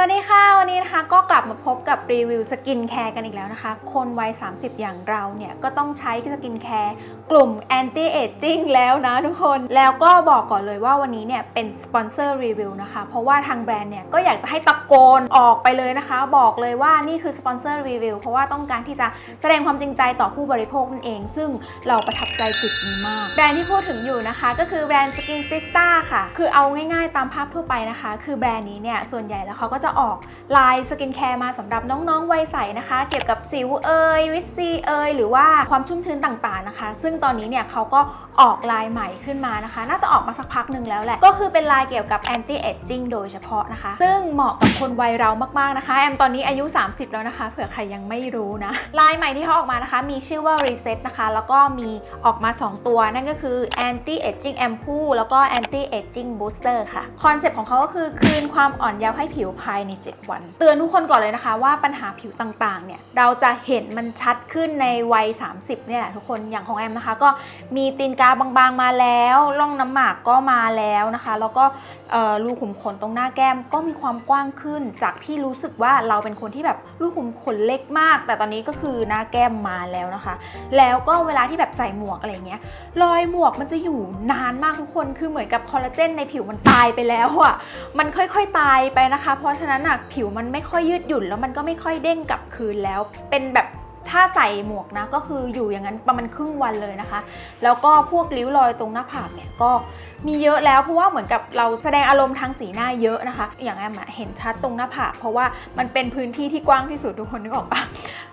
สวัสดีค่ะ วันนี้นะคะก็กลับมาพบกับรีวิวสกินแคร์กันอีกแล้วนะคะ คนวัย 30 อย่างเราเนี่ย ก็ต้องใช้สกินแคร์กลุ่ม anti aging แล้วนะทุกคนแล้วก็บอกก่อนเลยว่าวันนี้เนี่ย เป็นสปอนเซอร์รีวิวนะคะ เพราะว่าทางแบรนด์เนี่ย ก็อยากจะให้ตะโกนออกไปเลยนะคะ บอกเลยว่านี่คือสปอนเซอร์รีวิวเพราะว่าต้องการที่จะแสดงความจริงใจต่อผู้บริโภคนั่นเอง ซึ่งเราประทับใจจุดนี้มาก แบรนด์ที่พูดถึงอยู่นะคะ ก็คือแบรนด์ Skin Sista ค่ะคือเอาง่ายๆตามภาพทั่วไปนะคะ คือแบรนด์นี้เนี่ยส่วนใหญ่แล้วเขาก็จะออกลายสกินแคร์มาสำหรับน้องๆวัยใสนะคะ เกี่ยวกับสิวเอยวิตซีเอยหรือว่าความชุ่มชื้นต่างๆนะคะ ซึ่งตอนนี้เนี่ยเขาก็ออกลายใหม่ขึ้นมานะคะ น่าจะออกมาสักพักหนึ่งแล้วแหละ ก็คือเป็นลายเกี่ยวกับ anti aging โดยเฉพาะนะคะ ซึ่งเหมาะกับคนวัยเรามากๆนะคะ แอมตอนนี้อายุ 30 แล้วนะคะ เผื่อใครยังไม่รู้นะ ลายใหม่ที่เขาออกมานะคะ มีชื่อว่า reset นะคะ แล้วก็มีออกมา 2 ตัว นั่นก็คือ anti aging ampoule แล้วก็ anti aging booster ค่ะ คอนเซปต์ของเขาก็คือคืนความอ่อนเยาว์ให้ผิวภายใน 7 วัน เตือนทุกคนก่อนเลยนะคะว่าปัญหาผิวต่างๆ เนี่ยเราจะเห็นมันชัดขึ้นในวัย 30 เนี่ยแหละทุกคนอย่างของแอมนะคะ ก็มีตีนกาบางๆมาแล้วร่องน้ำหมากก็มาแล้วนะคะ แล้วก็รูขุมขนตรงหน้าแก้มก็มีความกว้างขึ้น จากที่รู้สึกว่าเราเป็นคนที่แบบรูขุมขนเล็กมาก แต่ตอนนี้ก็คือหน้าแก้มมาแล้วนะคะ แล้วก็เวลาที่แบบใส่หมวกอะไรเงี้ยรอยหมวกมันจะอยู่นานมากทุกคนคือเหมือนกับคอลลาเจนในผิวมันตายไปแล้วอะมันค่อยๆตายไปนะคะ เพราะฉะนั้นอะผิวมันไม่ค่อยยืดหยุ่นแล้วมันก็ไม่ค่อยเด้งกลับคืนแล้ว เป็นแบบ ถ้าใส่หมวกนะก็คืออยู่อย่างนั้นประมาณครึ่งวันเลยนะคะ แล้วก็พวกริ้วรอยตรงหน้าผากเนี่ยก็มีเยอะแล้วเพราะว่าเหมือนกับเราแสดงอารมณ์ทางสีหน้าเยอะนะคะ อย่างแอมเห็นชัดตรงหน้าผากเพราะว่ามันเป็นพื้นที่ที่กว้างที่สุดทุกคนนึกออกปะ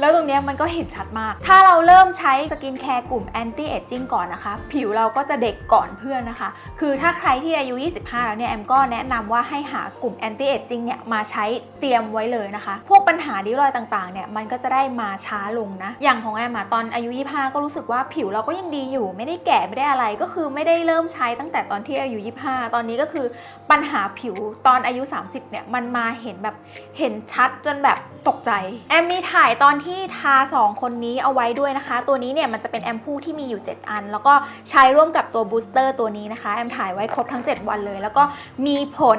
แล้วตรงเนี้ยมันก็เห็นชัดมาก ถ้าเราเริ่มใช้สกินแคร์กลุ่ม anti aging ก่อนนะคะ ผิวเราก็จะเด็กก่อนเพื่อนนะคะ คือถ้าใครที่อายุ 25 แล้วเนี่ยแอมก็แนะนำว่าให้หากลุ่ม anti aging เนี่ยมาใช้เตรียมไว้เลยนะคะ พวกปัญหาริ้วรอยต่างๆเนี่ยมันก็จะได้มาช้าลงนะ อย่างของแอมอะตอนอายุ 25 ก็รู้สึกว่าผิวเราก็ยังดีอยู่ ไม่ได้แก่ไม่ได้อะไรก็คือไม่ได้เริ่มใช้ตั้งแต่ตอนที่อายุ 25 ตอนนี้ก็คือปัญหาผิวตอนอายุ 30 เนี่ยมันมาเห็นแบบเห็นชัดจนแบบตกใจ แอมมีถ่ายตอนที่ทา 2 คนนี้เอาไว้ด้วยนะคะ ตัวนี้เนี่ยมันจะเป็นแอมพูที่มีอยู่ 7 อัน แล้วก็ใช้ร่วมกับตัวบูสเตอร์ตัวนี้นะคะ แอมถ่ายไว้ครบทั้ง 7 วันเลย แล้วก็มีผล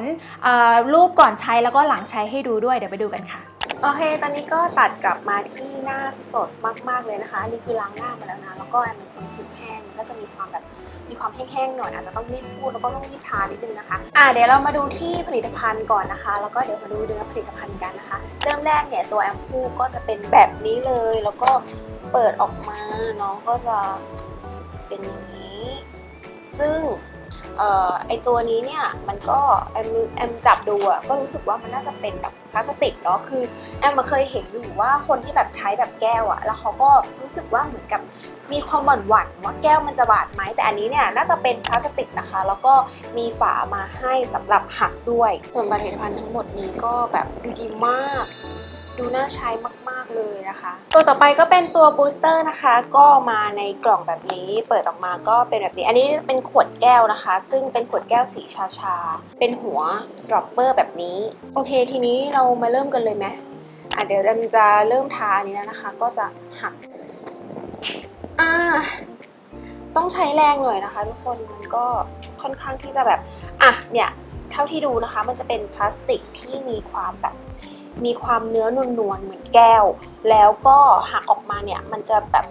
รูปก่อนใช้แล้วก็หลังใช้ให้ดูด้วยเดี๋ยวไปดูกันค่ะ โอเค ตอนนี้ก็ตัดกลับมาที่หน้าสดมากๆเลยนะคะ อันนี่คือล้างหน้ามาแล้วนะ แล้วก็แอมเป็นคนผิวแห้งมันก็จะมีความแบบมีความแห้งๆหน่อยอาจจะต้องรีบพูดแล้วก็ต้องรีบทานิดนึงนะคะ อ่าเดี๋ยวเรามาดูที่ผลิตภัณฑ์ก่อนนะคะ แล้วก็เดี๋ยวมาดูเนื้อผลิตภัณฑ์กันนะคะ เริ่มแรกเนี่ยตัวแอมพูก็จะเป็นแบบนี้เลย แล้วก็เปิดออกมาน้องก็จะเป็นอย่างนี้ ซึ่ง เอ่อไอตัวนี้เนี่ยมันก็แอมแอมจับดูอะก็รู้สึกว่ามันน่าจะเป็นแบบพลาสติกเนาะคือแอมมาเคยเห็นอยู่ว่าคนที่แบบใช้แบบแก้วอะแล้วเขาก็รู้สึกว่าเหมือนกับมีความหวั่นหวั่นว่าแก้วมันจะบาดไหมแต่อันนี้เนี่ยน่าจะเป็นพลาสติกนะคะ แล้วก็มีฝามาให้สำหรับหักด้วย ส่วนผลิตภัณฑ์ทั้งหมดนี้ก็แบบดูดีมาก ดูน่าใช้มาก ๆ เลยนะคะ ตัวต่อไปก็เป็นตัวบูสเตอร์นะคะ ก็มาในกล่องแบบนี้ เปิดออกมาก็เป็นแบบนี้ อันนี้เป็นขวดแก้วนะคะ ซึ่งเป็นขวดแก้วสีชาชา เป็นหัวดรอปเปอร์แบบนี้ โอเค ทีนี้เรามาเริ่มกันเลยไหมอะเดี๋ยวเราจะเริ่มทาอันนี้แล้วนะคะ ก็จะหัก อ่าต้องใช้แรงหน่อยนะคะ ทุกคนมันก็ค่อนข้างที่จะแบบ อะเนี่ย เท่าที่ดูนะคะ มันจะเป็นพลาสติกที่มีความแบบ มีความเนื้อนวลๆเหมือนแก้ว แล้วก็หักออกมาเนี่ยมันจะแบบ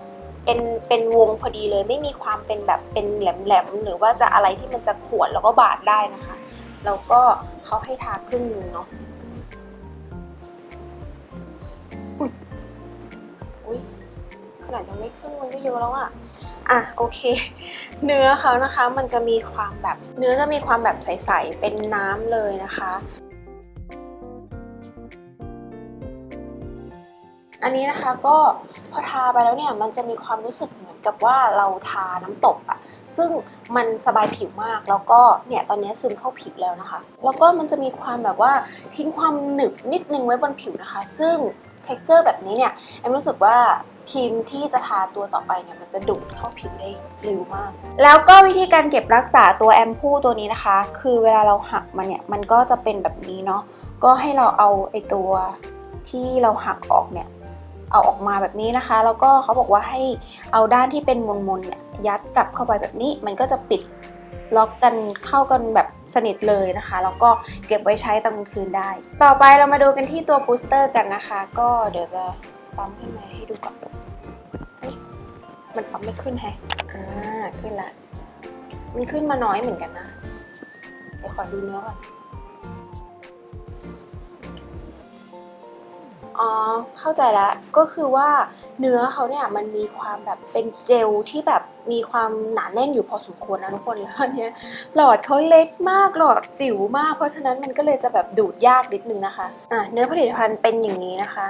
เป็นเป็นวงพอดีเลย ไม่มีความเป็นแบบเป็นแหลมๆหรือว่าจะอะไรที่มันจะขวนแล้วก็บาดได้นะคะแล้วก็เขาให้ทาครึ่งหนึงเนาะอุ้ยอุ้ยขนาดยังไม่ครึ่งมันก็เยอะแล้วอะอะโอเค เนื้อเขานะคะ มันจะมีความแบบเนื้อจะมีความแบบใสๆเป็นน้ำเลยนะคะ อันนี้นะคะก็พอทาไปแล้วเนี่ยมันจะมีความรู้สึกเหมือนกับว่าเราทาน้ำตกอะซึ่งมันสบายผิวมากแล้วก็เนี่ยตอนนี้ซึมเข้าผิวแล้วนะคะ แล้วก็มันจะมีความแบบว่าทิ้งความหนึบนิดนึงไว้บนผิวนะคะ ซึ่ง t e x t อร์แบบนี้เนี่ยแอมรู้สึกว่าครีมที่จะทาตัวต่อไปเนี่ยมันจะดูดเข้าผิวได้เร็วมาก แล้วก็วิธีการเก็บรักษาตัวแอมพูตัวนี้นะคะ คือเวลาเราหักมันเนี่ยมันก็จะเป็นแบบนี้เนาะก็ให้เราเอาไอตัวที่เราหักออกเนี่ย เอาออกมาแบบนี้นะคะ แล้วก็เขาบอกว่าให้เอาด้านที่เป็นมนๆเนี่ยยัดกลับเข้าไปแบบนี้ มันก็จะปิดล็อกกันเข้ากันแบบสนิทเลยนะคะ แล้วก็เก็บไว้ใช้ตอนกลางคืนได้ ต่อไปเรามาดูกันที่ตัวบูสเตอร์กันนะคะ ก็เดี๋ยวจะปั๊มขึ้นมาให้ดูก่อนมันปั๊มไม่ขึ้นแฮะอ่าขึ้นละ มันขึ้นมาน้อยเหมือนกันนะ เดี๋ยวขอดูเนื้อก่อน อ๋อ เข้าใจและก็คือว่าเนื้อเขาเนี่ยมันมีความแบบเป็นเจลที่แบบมีความหนาแน่นอยู่พอสมควรนะทุกคนแล้วเนี้ยหลอดเขาเล็กมากหลอดจิ๋วมาก เพราะฉะนั้นมันก็เลยจะแบบดูดยากนิดนึงนะคะอะเนื้อผลิตภัณฑ์เป็นอย่างนี้นะคะ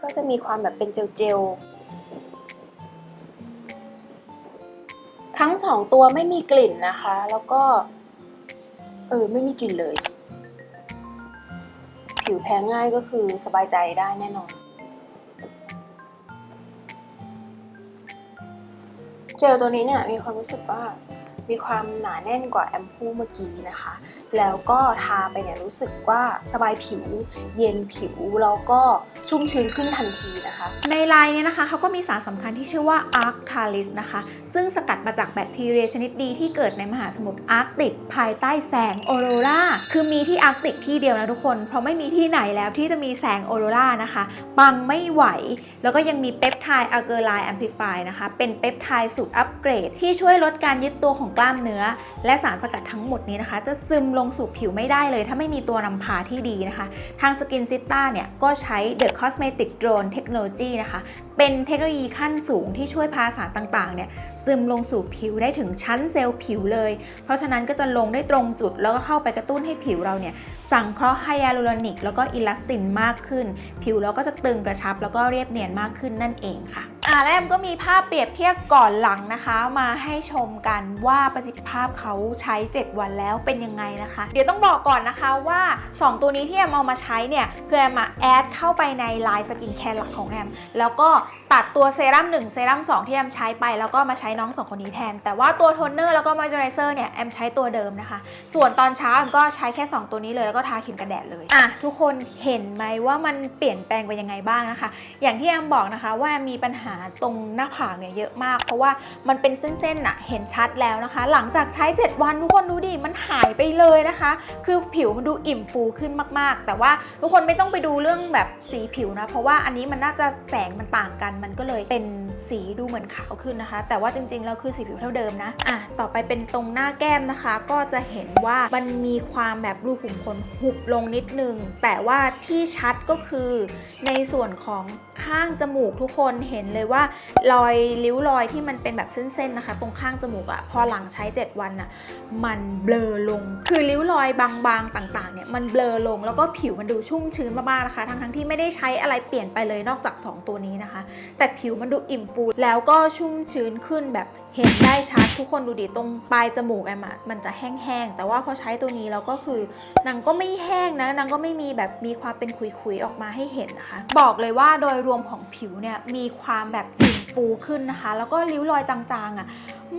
ก็จะมีความแบบเป็นเจลเจลทั้งสองตัวไม่มีกลิ่นนะคะ แล้วก็ เออ ไม่มีกลิ่นเลย ผิวแพ้ง่ายก็คือสบายใจได้แน่นอน เจลตัวนี้เนี่ยมีความรู้สึกว่า มีความหนาแน่นกว่าแอมพูเมื่อกี้นะคะ แล้วก็ทาไปเนี่ยรู้สึกว่าสบายผิว เย็นผิว แล้วก็ชุ่มชื้นขึ้นทันทีนะคะ ในไลน์เนี่ยนะคะเขาก็มีสารสำคัญที่ชื่อว่า Arctalis นะคะ ซึ่งสกัดมาจากแบคทีเรียชนิดดีที่เกิดในมหาสมุทรอาร์กติก ภายใต้แสงออโรราคือมีที่อาร์กติกที่เดียวนะทุกคน เพราะไม่มีที่ไหนแล้วที่จะมีแสงออโรรานะคะปังไม่ไหว แล้วก็ยังมีเปปไทด์อะเกอร์ไลน์แอมพลิฟายนะคะเป็นเปปไทด์สูตรอัปเกรดที่ช่วยลดการยึดตัวของกล้ามเนื้อ และสารสกัดทั้งหมดนี้นะคะ จะซึมลงสู่ผิวไม่ได้เลย ถ้าไม่มีตัวนำพาที่ดีนะคะ ทางสกินซิต้าเนี่ยก็ใช้ The Cosmetic Drone Technology นะคะ เป็นเทคโนโลยีขั้นสูงที่ช่วยพาสารต่างๆเนี่ย ซึมลงสู่ผิวได้ถึงชั้นเซลล์ผิวเลย เพราะฉะนั้นก็จะลงได้ตรงจุดแล้วก็เข้าไปกระตุ้นให้ผิวเราเนี่ยสังเคราะห์ไฮยาลูรอนิกแล้วก็อิลาสตินมากขึ้น ผิวเราก็จะตึงกระชับแล้วก็เรียบเนียนมากขึ้นนั่นเองค่ะอ่าแล้วแอมก็มีภาพเปรียบเทียบก่อนหลังนะคะ มาให้ชมกันว่าประสิทธิภาพเขาใช้ 7 วันแล้วเป็นยังไงนะคะ เดี๋ยวต้องบอกก่อนนะคะว่า 2 ตัวนี้ที่แอมเอามาใช้เนี่ยคือแอมมาแอดเข้าไปในไลน์สกินแคร์หลักของแอมแล้วก็ตัดตัวเซรั่ม1เซรั่ม2 ที่แอมใช้ไปแล้วก็มาใช้น้องสองคนนี้แทน แต่ว่าตัวโทนเนอร์แล้วก็มอยเจอไรเซอร์เนี่ยแอมใช้ตัวเดิมนะคะ ส่วนตอนเช้าแอมก็ใช้แค่ 2 ตัวนี้เลยแล้วก็ทาครีมกันแดดเลยอะทุกคนเห็นไหมว่ามันเปลี่ยนแปลงไปยังไงบ้างนะคะ อย่างที่แอมบอกนะคะว่ามมีปัญหาตรงหน้าผากเนี่ยเยอะมาก เพราะว่ามันเป็นเส้นๆน่ะเห็นชัดแล้วนะคะ หลังจากใช้ 7 วันทุกคนดูดิมันหายไปเลยนะคะ คือผิวมันดูอิ่มฟูขึ้นมากๆ แต่ว่าทุกคนไม่ต้องไปดูเรื่องแบบสีผิวนะ เพราะว่าอันนี้มันน่าจะแสงมันต่างกันมันก็เลยเป็นสีดูเหมือนขาวขึ้นนะคะ แต่ว่าจริงๆแล้วคือสีผิวเท่าเดิมนะอะต่อไปเป็นตรงหน้าแก้มนะคะ ก็จะเห็นว่ามันมีความแบบรูขุมขนหุบลงนิดนึง แต่ว่าที่ชัดก็คือในส่วนของข้างจมูกทุกคนเห็นเลยว่า รอยริ้วรอยที่มันเป็นแบบเส้นๆนะคะ ตรงข้างจมูกอะพอหลังใช้ 7 วันอะมันเบลอลง คือริ้วรอยบางๆต่างๆเนี่ยมันเบลอลงแล้วก็ผิวมันดูชุ่มชื้นมากๆนะคะ ทั้งๆที่ไม่ได้ใช้อะไรเปลี่ยนไปเลยนอกจาก 2 ตัวนี้นะคะแต่ผิวมันดูอิ่มฟูแล้วก็ชุ่มชื้นขึ้นแบบเห็นได้ชัดทุกคนดูดิตรงปลายจมูกแอมอะมันจะแห้งๆ แต่ว่าพอใช้ตัวนี้แล้วก็คือนางก็ไม่แห้งนะนางก็ไม่มีแบบมีความเป็นขุยๆ ออกมาให้เห็นนะคะ บอกเลยว่าโดยรวมของผิวเนี่ยมีความแบบอิ่มฟูขึ้นนะคะ แล้วก็ริ้วรอยจางๆอะ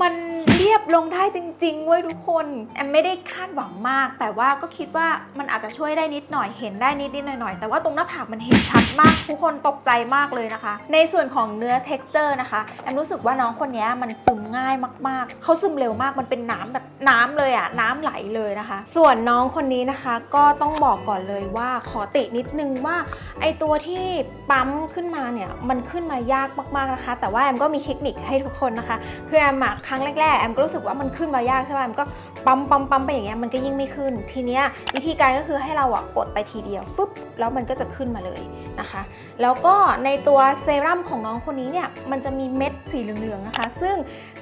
มันเรียบลงได้จริงๆเว้ยทุกคนแอมไม่ได้คาดหวังมาก แต่ว่าก็คิดว่ามันอาจจะช่วยได้นิดหน่อยเห็นได้นิดๆหน่อยๆแต่ว่าตรงหน้าผากมันเห็นชัดมาก ทุกคนตกใจมากเลยนะคะ ในส่วนของเนื้อ texture นะคะแอมรู้สึกว่าน้องคนนี้มันซึมง่ายมากๆเขาซึมเร็วมากมันเป็นน้ำแบบน้ำเลยอะน้ำไหลเลยนะคะ ส่วนน้องคนนี้นะคะก็ต้องบอกก่อนเลยว่าขอตินิดนึงว่าไอตัวที่ปั๊มขึ้นมาเนี่ยมันขึ้นมายากมากๆนะคะ แต่ว่าแอมก็มีเทคนิคให้ทุกคนนะคะคือแอมอะครั้งแรกๆแอมก็รู้สึกว่ามันขึ้นมายากใช่ไหมแอมก็ปั๊มปั๊มปั๊มไปอย่างเงี้ยมันก็ยิ่งไม่ขึ้น ทีเนี้ยวิธีการก็คือให้เราอะกดไปทีเดียวฟึบแล้วมันก็จะขึ้นมาเลยนะคะ แล้วก็ในตัวเซรั่มของน้องคนนี้เนี่ยมันจะมีเม็ดสีเหลืองๆนะคะ ซึ่ง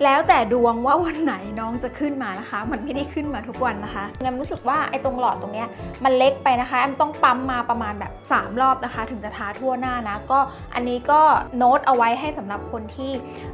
แล้วแต่ดวงว่าวันไหนน้องจะขึ้นมานะคะ มันไม่ได้ขึ้นมาทุกวันนะคะแอมรู้สึกว่าไอ้ตรงหลอดตรงเนี้ยมันเล็กไปนะคะแอมต้องปั๊มมาประมาณแบบ 3 รอบนะคะ ถึงจะทาทั่วหน้านะก็อันนี้ก็โน้ตเอาไว้ให้สำหรับคนที่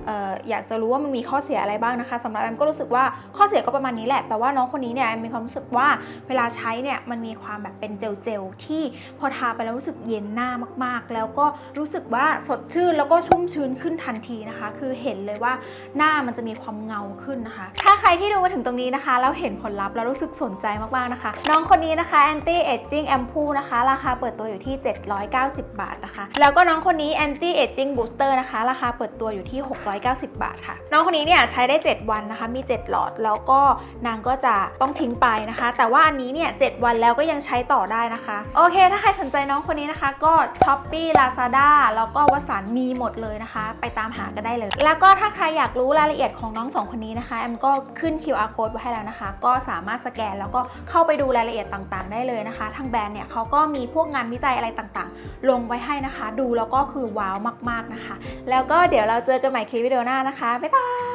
อ่ออยากจะรู้ว่ามันมีข้อเสียอะไรบ้างนะคะสำหรับแอมก็รู้สึกว่าข้อเสียก็ประมาณนี้แหละแต่ว่าน้องคนนี้เนี่ยมีความรู้สึกว่าเวลาใช้เนี่ยมันมีความแบบเป็นเจลเจลๆที่พอทาไปแล้วรู้สึกเย็นหน้ามากๆ แล้วก็รู้สึกว่าสดชื่นแล้วก็ชุ่มชื้นขึ้นทันทีนะคะคือคือเห็นเลยว่าหน้ามันจะมีความเงาขึ้นนะคะ ถ้าใครที่ดูมาถึงตรงนี้นะคะ แล้วเห็นผลลัพธ์แล้วรู้สึกสนใจมากๆนะคะ น้องคนนี้นะคะ anti aging ampoule นะคะ ราคาเปิดตัวอยู่ที่ 790 บาทนะคะ แล้วก็น้องคนนี้ anti aging booster นะคะ ราคาเปิดตัวอยู่ที่ 690 บาทค่ะ น้องคนนี้เนี่ยใช้ได้ 7 วันนะคะ มี 7 หลอด แล้วก็นางก็จะต้องทิ้งไปนะคะ แต่ว่าอันนี้เนี่ย7วันแล้วก็ยังใช้ต่อได้นะคะ โอเค ถ้าใครสนใจน้องคนนี้นะคะ ก็ Shopee Lazada แล้วก็วสันมีหมดเลยนะคะ ไปตามหากันได้เลย แล้วก็ถ้าใครอยากรู้รายละเอียดของน้องสองคนนี้นะคะแอมก็ขึ้น QR code ไว้ให้แล้วนะคะ ก็สามารถสแกนแล้วก็เข้าไปดูรายละเอียดต่างๆ ได้เลยนะคะ ทางแบรนด์เนี่ยเขาก็มีพวกงานวิจัยอะไรต่างๆ ลงไว้ให้นะคะ ดูแล้วก็คือว้าวมากๆนะคะ แล้วก็เดี๋ยวเราเจอกันใหม่คลิปวิดีโอหน้านะคะบ๊ายบาย